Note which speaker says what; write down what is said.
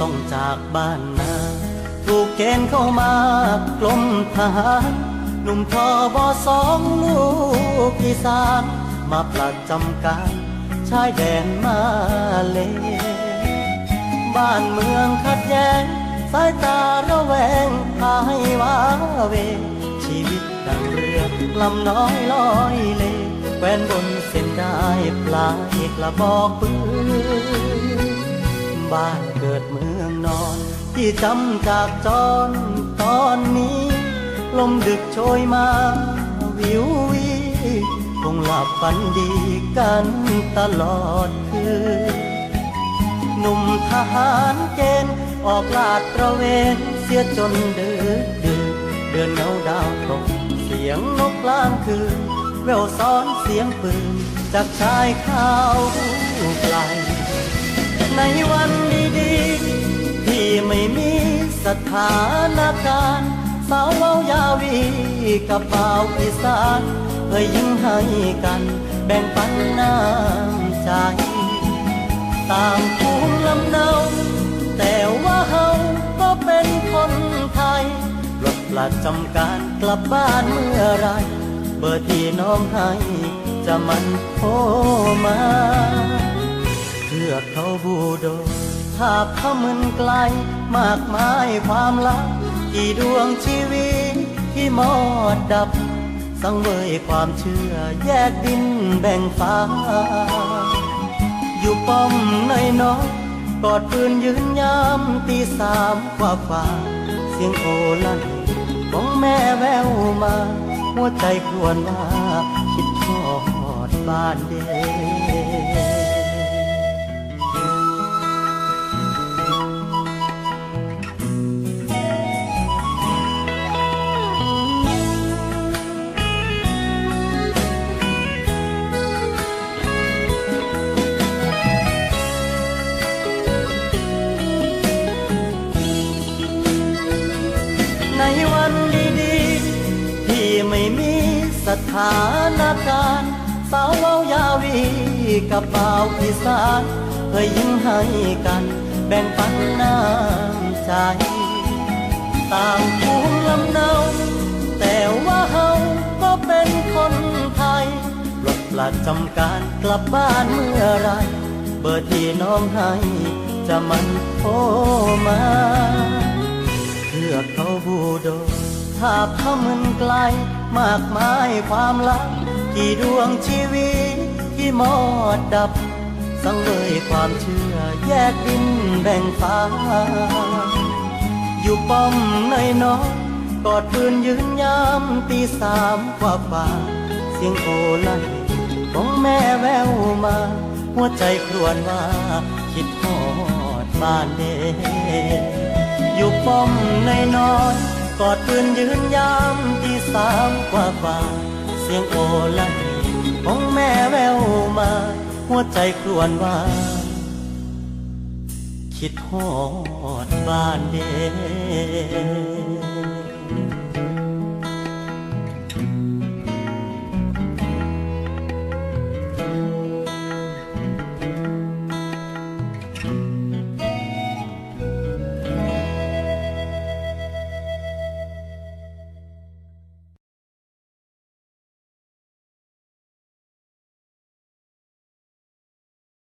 Speaker 1: ต้องจากบ้านนาถูกเกณฑ์เข้ามากลมทหารหนุ่มทอบอสองลูกอีสาน มาปลัดจำการชายแดนมาเล บ้านเมืองขัดแย้ง สายตาระแวงพาให้ว้าเว ชีวิตดังเรือลำน้อยลอยเลแควนบนเส้นได้ปลายกระบอกปืนบ้านเกิดเมืองนอน ที่จำจากจรตอนนี้ ลมดึกโชยมา วิววี คงหลับฝันดีกันตลอดคืนหนุ่มทหารเกณฑ์ออกลาดตระเวนเสียจนดือดดือเดือนเงาดาวตกเสียงนกกลางคืนแววซ้อนเสียงปืนจากชายข้าวไกล ในวันดีๆที่ไม่มีสถานการณ์สาวเว้ายาวีกับบ่าอีสาน เคยยิ้มให้กัน แบ่งปันน้ำใจ ต่างภูมิลำเนาแต่ว่าเฮาก็เป็นคนไทยรถประจำการกลับบ้านเมื่อไร เบอร์ที่น้องให้จะมันโทรมาเทือเขาบูโดภาพเขามึนไกล มากมายความลับกี่ดวงชีวิตที่มอดดับ สังเวยความเชื่อแยกดินแบ่งฟ้า อยู่ป้อมในน้อยกอดปืนยืนยามตีสามกว่าฝ่าเสียงโอลั่นของแม่แววมา หัวใจควรว่าคิดทอดบ้านเด็ก ถานการณ์สาวเว้ายาวีกับบ่าวอีสานเคยยิ้มให้กันแบ่งปันน้ำใจ ต่างภูมิลำเนาแต่ว่าเฮาก็เป็นคนไทยรถประจำการกลับบ้านเมื่อไร เบอร์ที่น้องให้จะมันโทรมาเทือเขาบูโดภาพเขามันไกล มากมายความลับกี่ดวงชีวิตที่มอดดับ สังเวยความเชื่อแยกดินแบ่งฟ้า อยู่ป้อมในน้อยกอดปืนยืนยามตีสามกว่าฝ่า เสียงโอลั่นของแม่แววมา หัวใจครวญว่า คิดทอดบ้านเดอยู่ป้อมในน้อย อดปืนยืนยามที่สามกว่าฝ่าเสียงโอลั่นของแม่แววมา หัวใจครวญว่า คิดหอดบ้านเด็ก